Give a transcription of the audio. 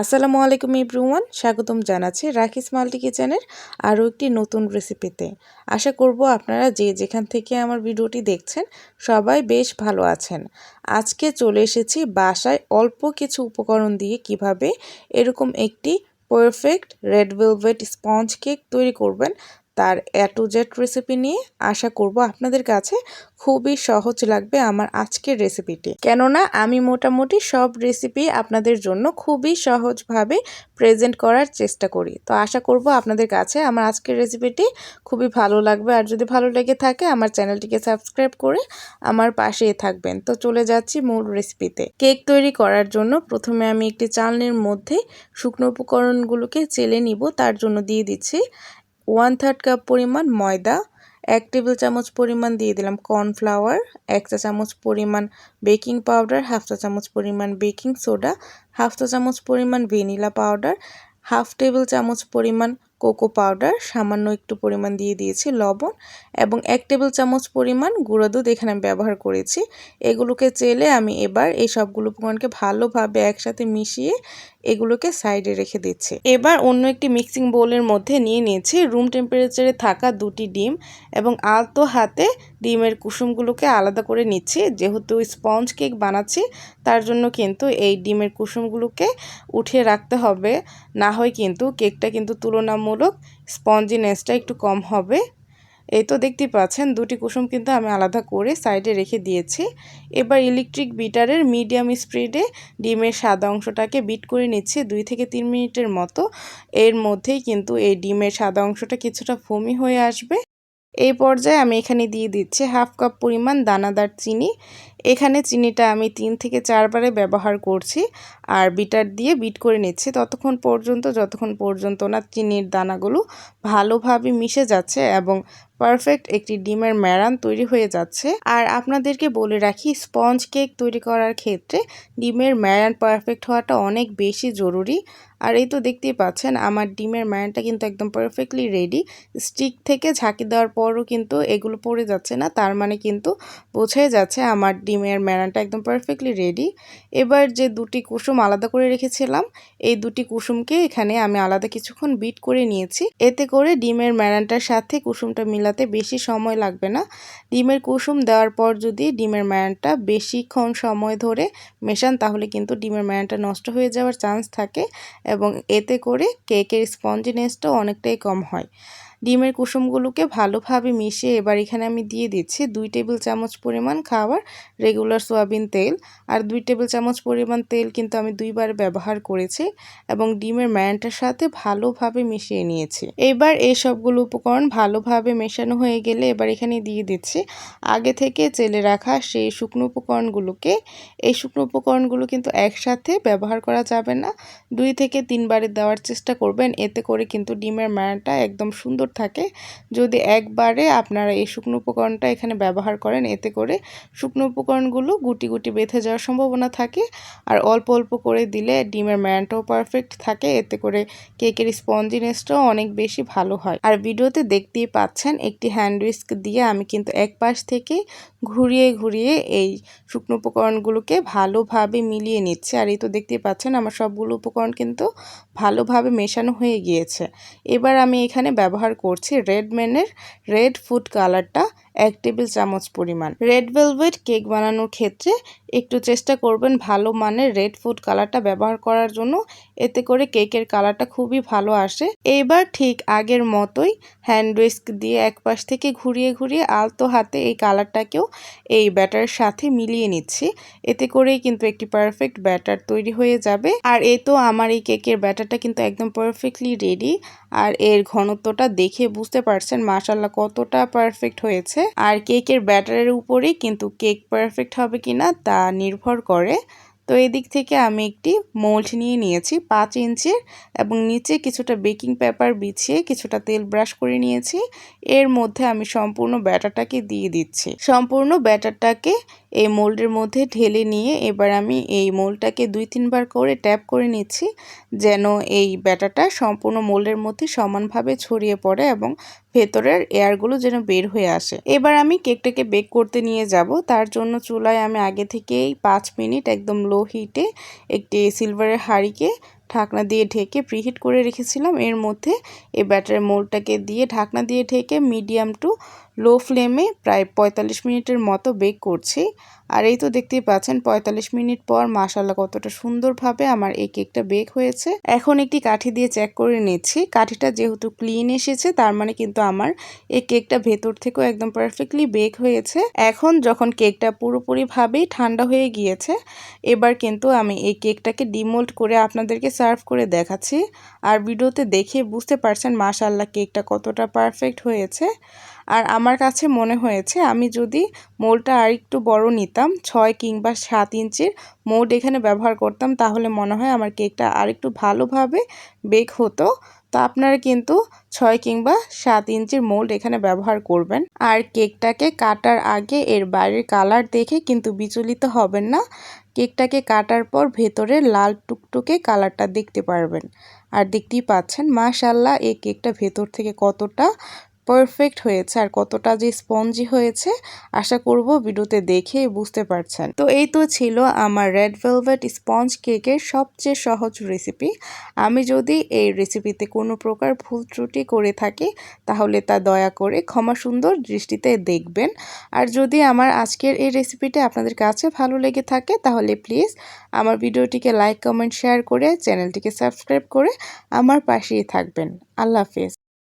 আসসালামু আলাইকুম ইব্রুয়ান স্বাগতম জানাচ্ছি রাখিস মাল্টি কিচেনের আরও একটি নতুন রেসিপিতে। আশা করব আপনারা যে যেখান থেকে আমার ভিডিওটি দেখছেন, সবাই বেশ ভালো আছেন। আজকে চলে এসেছি বাসায় অল্প কিছু উপকরণ দিয়ে কীভাবে এরকম একটি perfect red velvet sponge cake তৈরি করবেন তার এ টু জেড রেসিপি নিয়ে আশা করব আপনাদের কাছে খুবই সহজ লাগবে আমার আজকের রেসিপিটি কেননা আমি মোটামুটি সব রেসিপি আপনাদের জন্য খুবই সহজভাবে প্রেজেন্ট করার চেষ্টা করি। তো আশা করব আপনাদের কাছে আমার আজকের রেসিপিটি খুবই ভালো লাগবে। আর যদি ভালো লেগে থাকে আমার চ্যানেলটিকে সাবস্ক্রাইব করে আমার পাশেই থাকবেন। তো চলে যাচ্ছি মূল রেসিপিতে কেক তৈরি করার জন্য প্রথমে আমি একটি চালনির মধ্যে শুকনো উপকরণগুলোকে চেলে নিব। তার জন্য দিয়ে দিচ্ছি ওয়ান থার্ড কাপ পরিমাণ ময়দা, এক টেবিল চামচ পরিমাণ দিয়ে দিলাম কর্নফ্লাওয়ার এক চা চামচ পরিমাণ বেকিং পাউডার হাফ চা চামচ পরিমাণ বেকিং সোডা হাফ চা চামচ পরিমাণ ভেনিলা পাউডার হাফ টেবিল চামচ পরিমাণ কোকো পাউডার, সামান্য একটু পরিমাণ দিয়ে দিয়েছি লবণ এবং এক টেবিল চামচ পরিমাণ গুঁড়ো দুধ এখানে আমি ব্যবহার করেছি। এগুলোকে চেলে আমি এবার এই সবগুলো উপকরণকে ভালোভাবে একসাথে মিশিয়ে এগুলোকে সাইডে রেখে দিচ্ছি। এবার অন্য একটি মিক্সিং বোলের মধ্যে নিয়ে নিয়েছি রুম টেম্পারেচারে থাকা দুটি ডিম এবং আলতো হাতে ডিমের কুসুমগুলোকে আলাদা করে নিচ্ছি। যেহেতু স্পঞ্জ কেক বানাচ্ছি, তার জন্য কিন্তু এই ডিমের কুসুমগুলোকে উঠিয়ে রাখতে হবে। না হয় কিন্তু কেকটা কিন্তু তুলনামূলক স্পঞ্জিনেসটা একটু কম হবে। এই তো দেখতে পাচ্ছেন, দুটি কুসুম কিন্তু আমি আলাদা করে সাইডে রেখে দিয়েছি। এবার ইলেকট্রিক বিটারের মিডিয়াম স্পিডে ডিমের সাদা অংশটাকে বিট করে নিচ্ছি দুই থেকে তিন মিনিটের মতো। এর মধ্যেই কিন্তু এই ডিমের সাদা অংশটা কিছুটা ফমি হয়ে আসবে। এই পর্যায়ে আমি এখানে দিয়ে দিচ্ছি হাফ কাপ পরিমাণ দানাদার চিনি। এখানে চিনিটা আমি তিন থেকে চারবারে ব্যবহার করছি আর বিটার দিয়ে বিট করে নিচ্ছি। ততক্ষণ পর্যন্ত, যতক্ষণ পর্যন্ত না চিনির দানাগুলো ভালোভাবে মিশে যাচ্ছে এবং পারফেক্ট একটি ডিমের ম্যারান তৈরি হয়ে যাচ্ছে। আর আপনাদেরকে বলে রাখি, স্পঞ্জ কেক তৈরি করার ক্ষেত্রে ডিমের ম্যারান পারফেক্ট হওয়াটা অনেক বেশি জরুরি। আর এই তো দেখতেই পাচ্ছেন, আমার ডিমের ম্যারানটা কিন্তু একদম পারফেক্টলি রেডি স্টিক থেকে ঝাঁকি দেওয়ার পরও কিন্তু এগুলো পড়ে যাচ্ছে না, তার মানে কিন্তু বোঝাই যাচ্ছে আমার ডিমের ম্যারানটা একদম পারফেক্টলি রেডি এবার যে দুটি কুসুম আলাদা করে রেখেছিলাম, এই দুটি কুসুমকে এখানে আমি আলাদা কিছুক্ষণ বিট করে নিয়েছি। এতে করে ডিমের ম্যারানটার সাথে কুসুমটা মিলাতে বেশি সময় লাগবে না। ডিমের কুসুম দেওয়ার পর যদি ডিমের ম্যারানটা বেশিক্ষণ সময় ধরে মেশান, তাহলে কিন্তু ডিমের ম্যারানটা নষ্ট হয়ে যাওয়ার চান্স থাকে এবং এতে করে কেকের স্পঞ্জিনেসটাও অনেকটাই কম হয়। ডিমের কুসুমগুলোকে ভালোভাবে মিশিয়ে এবার এখানে আমি দিয়ে দিচ্ছি দুই টেবিল চামচ পরিমাণ খাবার রেগুলার সোয়াবিন তেল আর দুই টেবিল চামচ পরিমাণ তেল কিন্তু আমি দুইবার ব্যবহার করেছি এবং ডিমের ম্যানটার সাথে ভালোভাবে মিশিয়ে নিয়েছি। এবার এই সবগুলো উপকরণ ভালোভাবে মেশানো হয়ে গেলে এবার এখানে দিয়ে দিচ্ছি আগে থেকে চেলে রাখা সেই শুকনো উপকরণগুলোকে। এই শুকনো উপকরণগুলো কিন্তু একসাথে ব্যবহার করা যাবে না। দুই থেকে তিনবারে দেওয়ার চেষ্টা করবেন, এতে করে কিন্তু ডিমের ম্যানটা একদম সুন্দর থাকে। যদি একবারে আপনারা এই শুকনো উপকরণটা এখানে ব্যবহার করেন, এতে করে শুকনো উপকরণগুলো গুটি গুটি বেঁধে যাওয়ার সম্ভাবনা থাকে। আর অল্প অল্প করে দিলে ডিমের ম্যানটাও পারফেক্ট থাকে, এতে করে কেকের স্পঞ্জিনেসটাও অনেক বেশি ভালো হয়। আর ভিডিওতে দেখতেই পাচ্ছেন, একটি হ্যান্ড উইস্ক দিয়ে আমি কিন্তু এক পাশ থেকে ঘুরিয়ে ঘুরিয়ে এই শুকনো উপকরণগুলোকে ভালোভাবে মিলিয়ে নিচ্ছে। আর এই তো দেখতেই পাচ্ছেন, আমার সবগুলো উপকরণ কিন্তু ভালোভাবে মেশানো হয়ে গিয়েছে। এবার আমি এখানে ব্যবহার করছি রেড ম্যানের রেড ফুড কালারটা এক টেবিল চামচ পরিমাণ। রেড ভেলভেট কেক বানানোর ক্ষেত্রে একটু চেষ্টা করবেন ভালো মানের রেড ফুড কালারটা ব্যবহার করার জন্য। এতে করে কেকের কালারটা খুবই ভালো আসে। এইবার ঠিক আগের মতোই হ্যান্ড উইস্ক দিয়ে এক পাশ থেকে ঘুরিয়ে ঘুরিয়ে আলতো হাতে এই কালারটাকেও এই ব্যাটারের সাথে মিলিয়ে নিচ্ছি। এতে করেই কিন্তু একটি পারফেক্ট ব্যাটার তৈরি হয়ে যাবে। আর এ তো আমার এই কেকের ব্যাটারটা কিন্তু একদম পারফেক্টলি রেডি আর এর ঘনত্বটা দেখে বুঝতে পারছেন মাসাল্লাহ কতটা পারফেক্ট হয়েছে। আর কেকের ব্যাটারের উপরেই কিন্তু কেক পারফেক্ট হবে কিনা তা নির্ভর করে। তো এদিক থেকে আমি একটি মোল্ড নিয়ে নিয়েছি, পাঁচ ইঞ্চির এবং নিচে কিছুটা বেকিং পেপার বিছিয়ে কিছুটা তেল ব্রাশ করে নিয়েছি। এর মধ্যে আমি সম্পূর্ণ ব্যাটারটাকে দিয়ে দিচ্ছি। সম্পূর্ণ ব্যাটারটাকে এই মোল্ডের মধ্যে ঢেলে নিয়ে এবার আমি এই মোল্ডটাকে দুই তিনবার করে ট্যাপ করে নিচ্ছি, যেন এই ব্যাটারটা সম্পূর্ণ মোল্ডের মধ্যে সমানভাবে ছড়িয়ে পড়ে এবং ভেতরের এয়ারগুলো যেন বের হয়ে আসে। এবার আমি কেকটাকে বেক করতে নিয়ে যাব। তার জন্য চুলায় আমি আগে থেকেই পাঁচ মিনিট একদম লো হিটে একটি সিলভারের হাঁড়িকে ঢাকনা দিয়ে ঢেকে প্রিহিট করে রেখেছিলাম। এর মধ্যে এই ব্যাটারের মোলটাকে দিয়ে ঢাকনা দিয়ে ঢেকে মিডিয়াম টু লো ফ্লেমে প্রায় পঁয়তাল্লিশ মিনিটের মতো বেক করছি। আর এই তো দেখতেই পাচ্ছেন, পঁয়তাল্লিশ মিনিট পর মাসাল্লাহ কতটা সুন্দরভাবে আমার এই কেকটা বেক হয়েছে। এখন একটি কাঠি দিয়ে চেক করে নিচ্ছি। কাঠিটা যেহেতু ক্লিন এসেছে, তার মানে কিন্তু আমার এই কেকটা ভেতর থেকেও একদম পারফেক্টলি বেক হয়েছে। এখন যখন কেকটা পুরোপুরিভাবেই ঠান্ডা হয়ে গিয়েছে, এবার কিন্তু আমি এই কেকটাকে ডিমোল্ড করে আপনাদেরকে সার্ভ করে দেখাচ্ছি। আর ভিডিওতে দেখে বুঝতে পারছেন মাশাল্লাহ কেকটা কতটা পারফেক্ট হয়েছে। আর আমার কাছে মনে হয়েছে আমি যদি মোলটা আর একটু বড় নিতাম, ছয় কিংবা সাত ইঞ্চির মোল্ড এখানে ব্যবহার করতাম, তাহলে মনে হয় আমার কেকটা আর একটু ভালোভাবে বেক হতো। তো আপনারা কিন্তু ছয় কিংবা সাত ইঞ্চির মোল্ড এখানে ব্যবহার করবেন। আর কেকটাকে কাটার আগে এর বাইরের কালার দেখে কিন্তু বিচলিত হবেন না। কেকটাকে কাটার পর ভেতরে লাল টুকটুকে কালারটা দেখতে পারবেন। আর দেখতেই পাচ্ছেন মাশাল্লাহ এই কেকটা ভেতর থেকে কতটা পারফেক্ট হয়েছে আর কতটা যে স্পঞ্জি হয়েছে, আশা করব ভিডিওতে দেখে বুঝতে পারছেন। তো এই তো ছিল আমার রেড ভেলভেট স্পঞ্জ কেকের সবচেয়ে সহজ রেসিপি আমি যদি এই রেসিপিতে কোনো প্রকার ভুল ত্রুটি করে থাকি, তাহলে তা দয়া করে ক্ষমা সুন্দর দৃষ্টিতে দেখবেন। আর যদি আমার আজকের এই রেসিপিটি আপনাদের কাছে ভালো লেগে থাকে, তাহলে প্লিজ আমার ভিডিওটিকে লাইক কমেন্ট শেয়ার করে চ্যানেলটিকে সাবস্ক্রাইব করে আমার পাশেই থাকবেন। আল্লাহ হাফেজ।